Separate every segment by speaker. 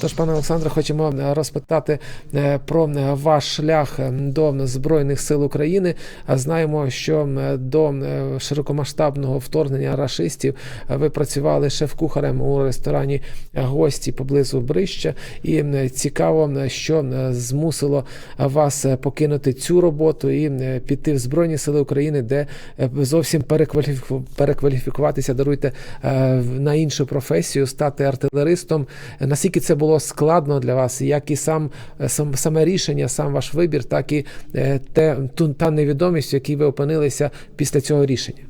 Speaker 1: Тож, пане Олександре, хочемо е, розпитати е, про е, ваш шлях до Збройних сил України. Знаємо, що до широкомасштабного вторгнення рашистів ви працювали шеф-кухарем у ресторані гості поблизу Брища. І цікаво, що змусило вас покинути цю роботу і піти в Збройні Сили України, де зовсім перекваліфікуватися, даруйте на іншу професію, стати артилеристом. Наскільки це було складно для вас, як і сам, е, сам саме рішення, сам ваш вибір, так і е, те, та невідомість, в якій ви опинилися після цього рішення?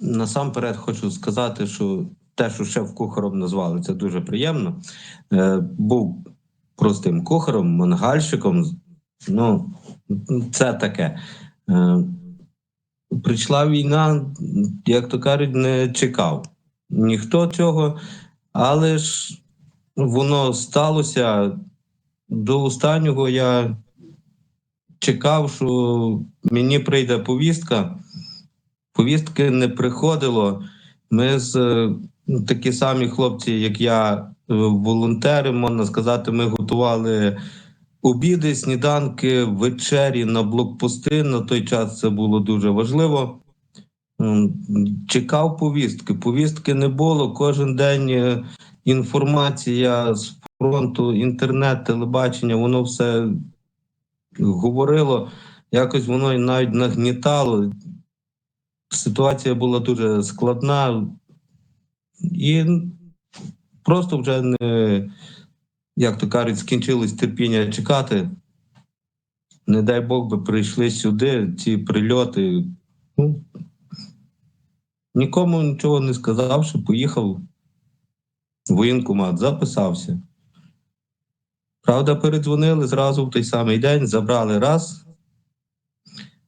Speaker 2: Насамперед хочу сказати, що те, що шеф-кухаром назвали, це дуже приємно. Е, був простим кухарем, мангальщиком. Ну, це таке. Прийшла війна, як то кажуть, не чекав ніхто цього, але ж воно сталося. До останнього я чекав, що мені прийде повістка. Повістки не приходило. Ми з е, такі самі хлопці, як я, е, волонтери, можна сказати, ми готували обіди, сніданки, вечері на блокпости. На той час це було дуже важливо. Чекав повістки. Повістки не було. Кожен день е, інформація з фронту, інтернет, телебачення, воно все говорило. Якось воно навіть нагнітало ситуація була дуже складна, і просто вже не, як то кажуть, скінчилось терпіння чекати. Не дай Бог би прийшли сюди, ці прильоти. Ну, нікому нічого не сказавши, поїхав в воєнкомат, записався. Правда, передзвонили зразу в той самий день, забрали раз,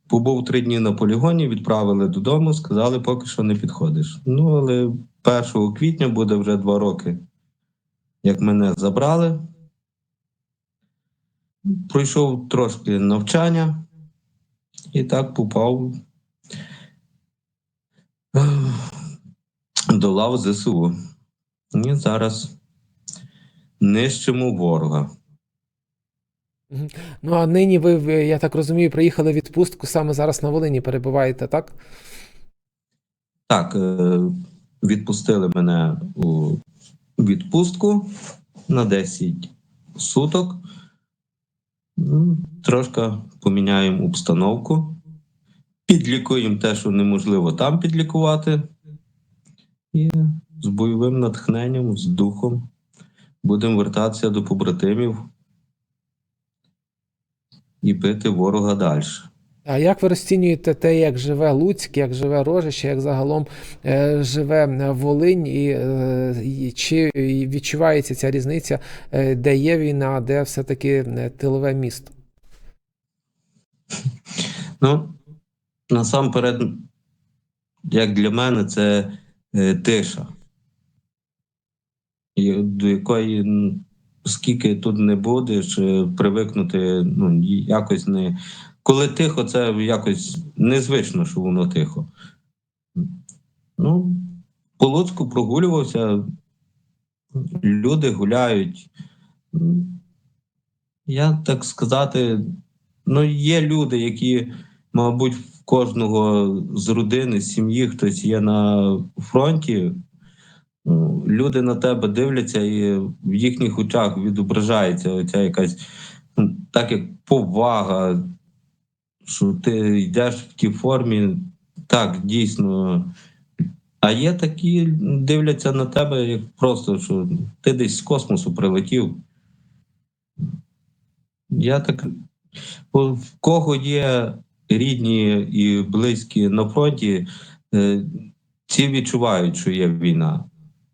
Speaker 2: Побув три дні на полігоні, відправили додому, сказали, поки що не підходиш. Ну, але 1 квітня буде вже два роки, як мене забрали. Пройшов трошки навчання і так попав до лав ЗСУ. І зараз нищимо ворога.
Speaker 1: Ну а нині ви, ви, я так розумію, приїхали в відпустку саме зараз на Волині перебуваєте, так?
Speaker 2: Так, е, відпустили мене у відпустку на 10 суток. Ну, Трошки поміняємо обстановку, підлікуємо те, що неможливо там підлікувати. І з бойовим натхненням, з духом будемо вертатися до побратимів і бити ворога далі.
Speaker 1: А як ви розцінюєте те, як живе Луцьк, як живе Рожище, як загалом е, живе е, Волинь, і, е, і чи відчувається ця різниця, е, де є війна, а де все-таки е, тилове місто?
Speaker 2: Ну, насамперед, як для мене, це е, тиша, до якої скільки тут не будеш, е, привикнути ну, якось не. Коли тихо, це якось незвично, що воно тихо. Ну, по Луцьку прогулювався, люди гуляють. Я так сказати, ну, є люди, які, мабуть, кожного з родини, з сім'ї хтось є на фронті. Ну, Люди на тебе дивляться, і в їхніх очах відображається оця якась ну, так як повага, що ти йдеш в тій формі, так, дійсно. А є такі, дивляться на тебе, як просто, що ти десь з космосу прилетів. Я так. В кого є рідні і близькі на фронті, е, ці відчувають, що є війна.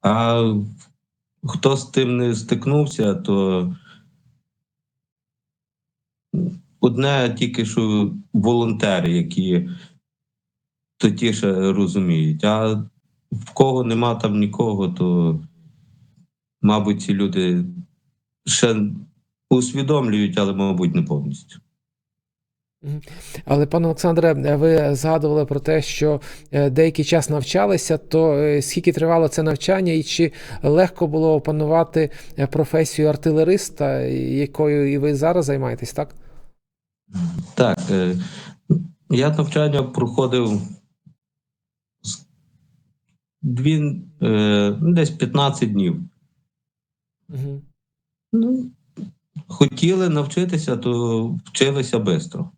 Speaker 2: А хто з тим не стикнувся, то одне тільки що волонтери, які тотіше розуміють. А в кого нема там нікого, то, мабуть, ці люди ще усвідомлюють, але, мабуть, не повністю.
Speaker 1: Але, пане Олександре, ви згадували про те, що е, деякий час навчалися, то е, скільки тривало це навчання, і чи легко було опанувати е, професію артилериста, якою і ви зараз займаєтесь, так?
Speaker 2: Так, я навчання проходив дві, ну, десь 15 днів.
Speaker 1: Угу.
Speaker 2: Ну, хотіли навчитися, то вчилися швидко.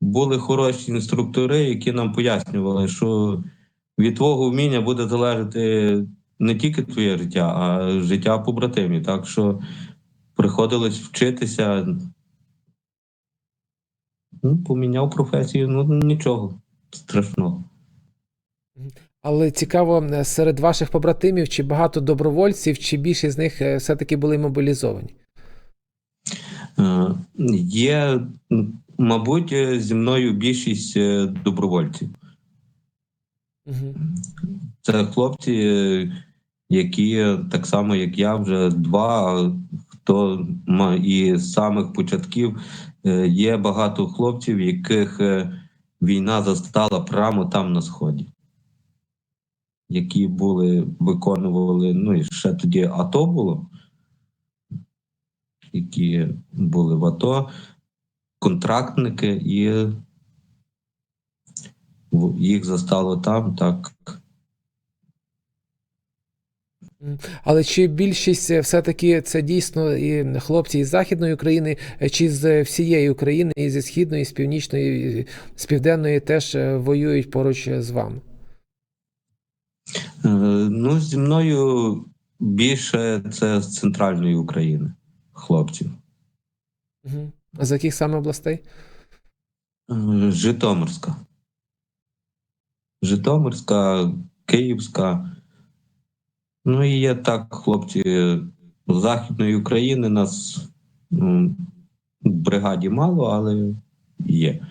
Speaker 2: Були хороші інструктори, які нам пояснювали, що від твого вміння буде залежати не тільки твоє життя, а життя побратимів. Так що приходилось вчитися. Ну, поміняв професію, ну нічого страшного.
Speaker 1: Але цікаво, е, серед ваших побратимів, чи багато добровольців, чи більшість з них е, все-таки були мобілізовані?
Speaker 2: Е, Є, мабуть, е, зі мною більшість е, добровольців.
Speaker 1: Угу.
Speaker 2: Це хлопці, які так само, як я, вже два, хто і з самих початків є багато хлопців, яких війна застала прямо там на сході, які були, виконували, ну і ще тоді АТО було, які були в АТО, контрактники, і їх застало там, так.
Speaker 1: Але чи більшість е, все-таки це дійсно і хлопці із Західної України, е, чи з всієї України, і зі Східної, і з Північної, і з Південної теж е, воюють поруч з вами?
Speaker 2: Ну, зі мною більше це з центральної України, хлопців.
Speaker 1: Угу. А з яких саме областей?
Speaker 2: Е, Житомирська. Житомирська, Київська. Ну і є так, хлопці з Західної України. Нас в бригаді мало, але є.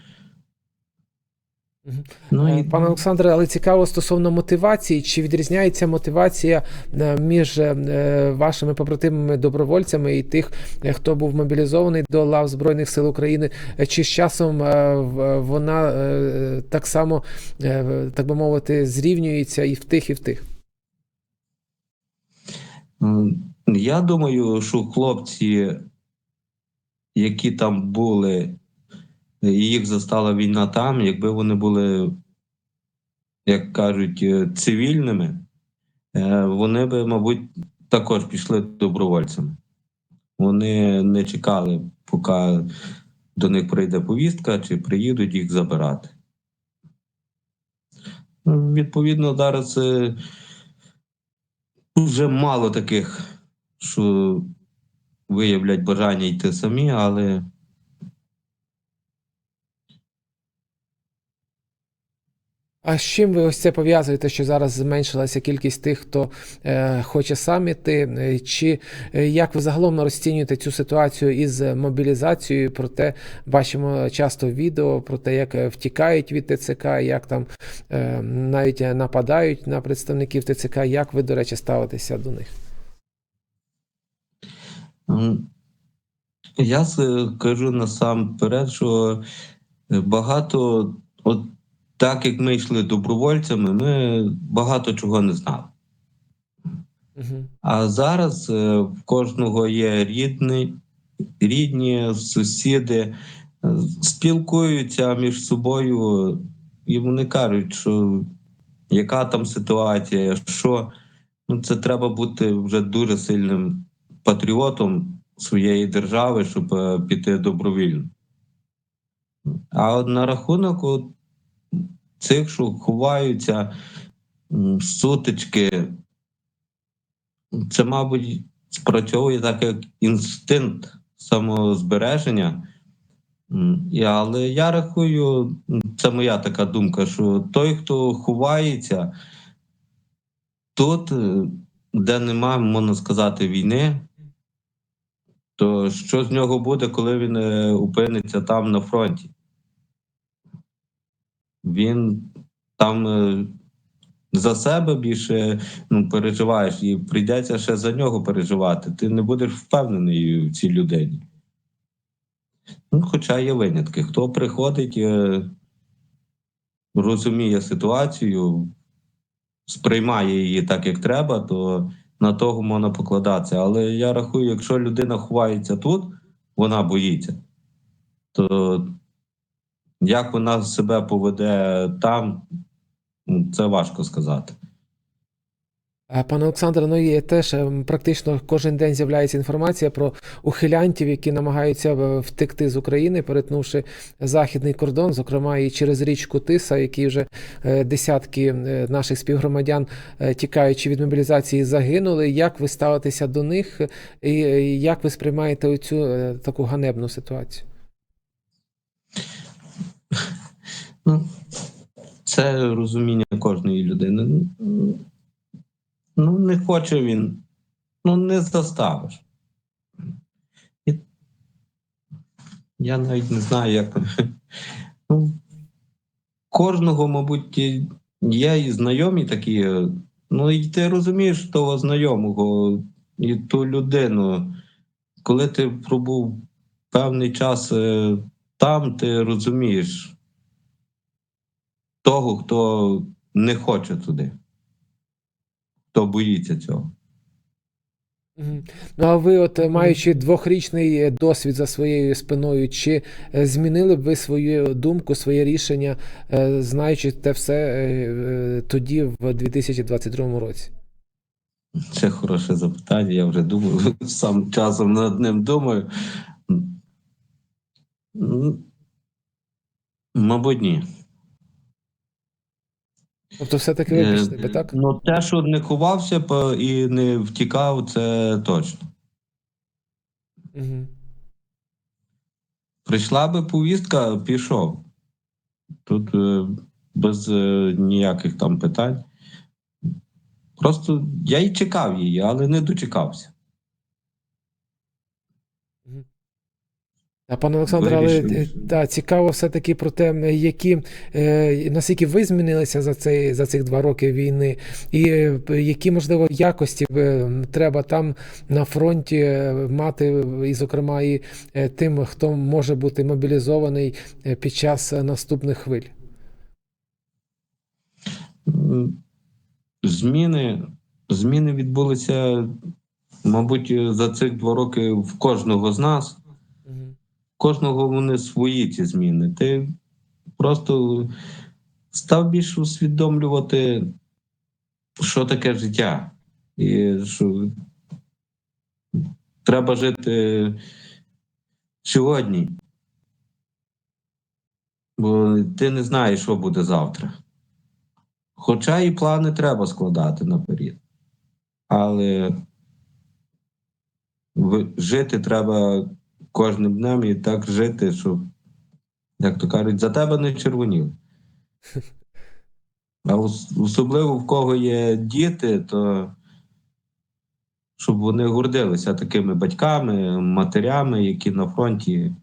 Speaker 2: Ну,
Speaker 1: Е,
Speaker 2: і...
Speaker 1: Пане Олександре, але цікаво стосовно мотивації, чи відрізняється мотивація е, між е, вашими побратимами добровольцями і тих, хто був мобілізований до лав Збройних сил України, чи з часом вона так само, так би мовити, зрівнюється і в тих, і в тих?
Speaker 2: Я думаю, що хлопці, які там були, і їх застала війна там, якби вони були, як кажуть, е, цивільними, е, вони би, мабуть, також пішли добровольцями. Вони не чекали, поки до них прийде повістка, чи приїдуть їх забирати. Ну, Відповідно, зараз е, вже мало таких, що виявлять бажання йти самі, але
Speaker 1: А з чим ви ось це пов'язуєте, що зараз зменшилася кількість тих, хто е, хоче сам іти? Е, Чи е, як ви загалом розцінюєте цю ситуацію із мобілізацією? Проте бачимо часто відео про те, як е, втікають від ТЦК, як там е, навіть е, нападають на представників ТЦК. Як ви, до речі, ставитеся до них?
Speaker 2: я скажу насамперед, що багато, от так як ми йшли добровольцями, ми багато чого не знали.
Speaker 1: Угу.
Speaker 2: А зараз е, в кожного є рідний, рідні, сусіди, е, спілкуються між собою, і вони кажуть, що яка там ситуація, що ну, це треба бути вже дуже сильним патріотом своєї держави, щоб е, піти добровільно. А от на рахунок от цих, що ховаються сутички, це, мабуть, спрацьовує так як інстинкт самозбереження. Але я рахую, це моя така думка, що той, хто ховається, тут, е, де немає, можна сказати, війни, то що з нього буде, коли він е, опиниться там на фронті? Він там е, за себе більше ну, переживаєш, і прийдеться ще за нього переживати. Ти не будеш впевнений в цій людині. Ну, хоча є винятки. Хто приходить, е, розуміє ситуацію, сприймає її так, як треба, то на того можна покладатися. Але я рахую, якщо людина ховається тут, вона боїться, то як вона себе поведе там, це важко сказати.
Speaker 1: Пане Олександре, ну є теж ем, практично кожен день з'являється інформація про ухилянтів, які намагаються е, втекти з України, перетнувши західний кордон, зокрема і через річку Тиса, які вже е, десятки е, наших співгромадян, е, тікаючи від мобілізації, загинули. Як ви ставитеся до них, і е, як ви сприймаєте оцю е, таку ганебну ситуацію?
Speaker 2: Ну, це розуміння кожної людини. Ну, не хоче він, ну не заставиш. І я навіть не знаю, як. Ну, кожного, мабуть, є і знайомі такі. Ну, і ти розумієш того знайомого і ту людину. Коли ти пробув певний час е, там, ти розумієш того, хто не хоче туди, хто боїться цього.
Speaker 1: Ну, а ви, от е, маючи двохрічний е, досвід за своєю спиною, чи е, змінили б ви свою думку, своє рішення, знаючи те все тоді, в 2022 році?
Speaker 2: Це хороше запитання. Я вже думаю, сам часом над ним думаю. Мабуть, ні.
Speaker 1: Тобто, все-таки
Speaker 2: Е,
Speaker 1: би, так?
Speaker 2: Ну, те, що не ховався і не втікав, це точно.
Speaker 1: Мгм.
Speaker 2: Прийшла би повістка, пішов. Тут е, без е, ніяких там питань. Просто я й чекав її, але не дочекався.
Speaker 1: А пане Олександре, але е, та, цікаво все-таки про те, е, які, е, наскільки ви змінилися за, цей, за цих два роки війни, і е, які, можливо, якості е, треба там на фронті е, мати, і, зокрема, і е, тим, хто може бути мобілізований під час наступних хвиль.
Speaker 2: Зміни, зміни відбулися, мабуть, за цих два роки в кожного з нас. Кожного вони свої ці зміни. Ти просто став більше усвідомлювати, що таке життя. І що треба жити сьогодні. Бо ти не знаєш, що буде завтра. Хоча і плани треба складати наперед. Але жити треба кожним днем і так жити, щоб, як то кажуть, за тебе не червоніли. А особливо в кого є діти, то щоб вони гордилися такими батьками, матерями, які на фронті.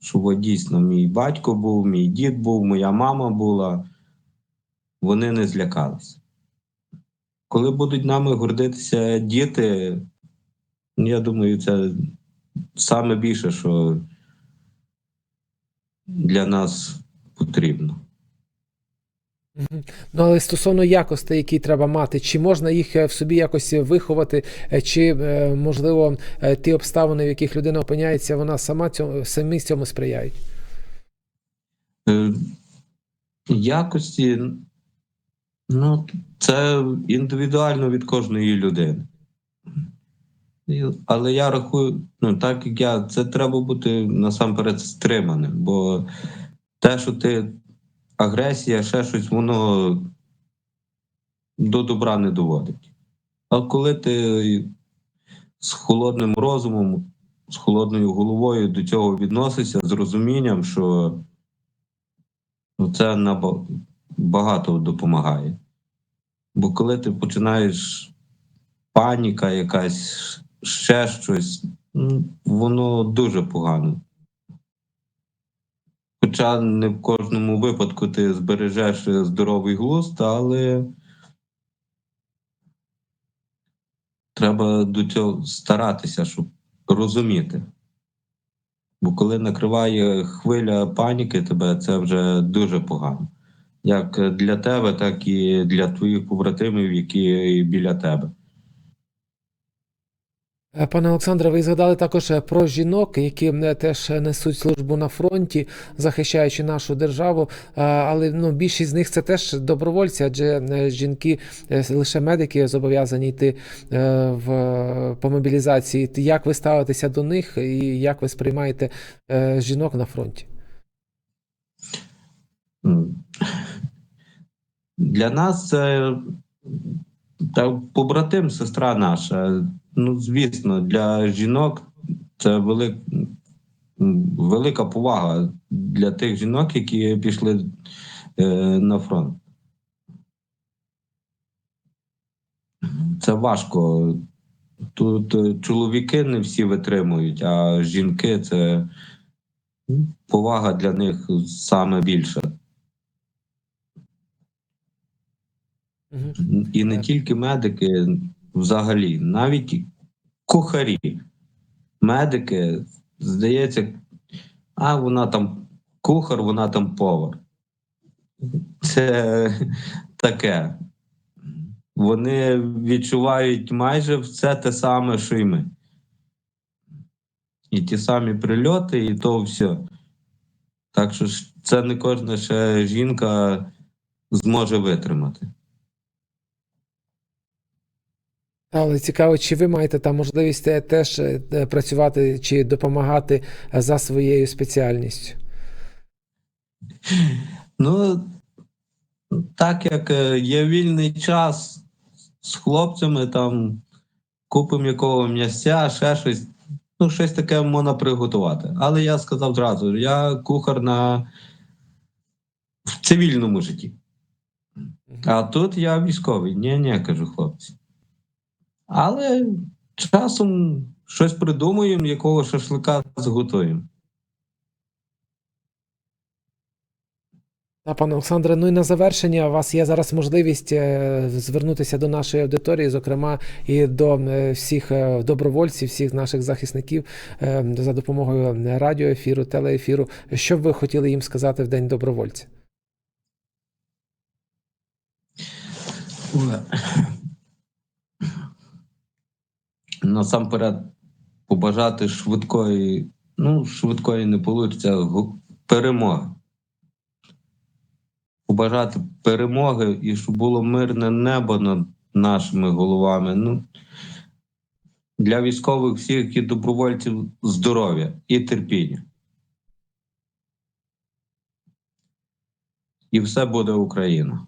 Speaker 2: Щоб дійсно мій батько був, мій дід був, моя мама була. Вони не злякалися. Коли будуть нами гордитися діти, я думаю, це саме більше, що для нас потрібно.
Speaker 1: Ну, але стосовно якостей, які треба мати, чи можна їх е, в собі якось виховати, е, чи, е, можливо, ті обставини, в яких людина опиняється, вона сама цьому, самі цьому сприяють?
Speaker 2: Якості, ну, це індивідуально від кожної людини. Але я рахую, ну так як я, це треба бути насамперед стриманим, бо те, що ти агресія, ще щось, воно до добра не доводить. А коли ти з холодним розумом, з холодною головою до цього відносишся, з розумінням, що ну, це багато допомагає. Бо коли ти починаєш паніка, якась ще щось, воно дуже погано. Хоча не в кожному випадку ти збережеш здоровий глузд, але треба до цього старатися, щоб розуміти. Бо коли накриває хвиля паніки тебе, це вже дуже погано. Як для тебе, так і для твоїх побратимів, які біля тебе.
Speaker 1: Е, Пане Олександре, ви згадали також е, про жінок, які е, теж несуть службу на фронті, захищаючи нашу державу. Але ну, більшість з них це теж добровольці, адже жінки, лише медики зобов'язані йти в, по мобілізації. Як ви ставитеся до них і як ви сприймаєте жінок на фронті?
Speaker 2: Для нас це побратим, сестра наша. Ну, звісно, для жінок це велик, велика повага для тих жінок, які пішли е, на фронт. Це важко. Тут е, чоловіки не всі витримують, а жінки це повага для них саме більша. І не тільки медики, взагалі, навіть кухарі. Медики, здається, а вона там кухар, вона там повар. Це таке. Вони відчувають майже все те саме, що й ми. І ті самі прильоти, і то все. Так що це не кожна ще жінка зможе витримати.
Speaker 1: Але цікаво, чи ви маєте там можливість теж е, працювати чи допомагати е, за своєю спеціальністю?
Speaker 2: Ну, так як е, є вільний час з хлопцями, там купимо якого м'ясця, ще щось. Ну, щось таке можна приготувати. Але я сказав зразу: я кухар на в цивільному житті. А тут я військовий. Ні, ні, кажу хлопці. Але часом щось придумаємо, якого шашлика зготуємо.
Speaker 1: Та, пане Олександре, ну і на завершення у вас є зараз можливість е, звернутися до нашої аудиторії, зокрема і до е, всіх е, добровольців, всіх наших захисників за допомогою радіоефіру, телеефіру. Що б ви хотіли їм сказати в День добровольця?
Speaker 2: Насамперед побажати швидкої, ну, швидкої не вийде, перемоги. Побажати перемоги і щоб було мирне небо над нашими головами. Ну, для військових всіх і добровольців здоров'я і терпіння. І все буде Україна.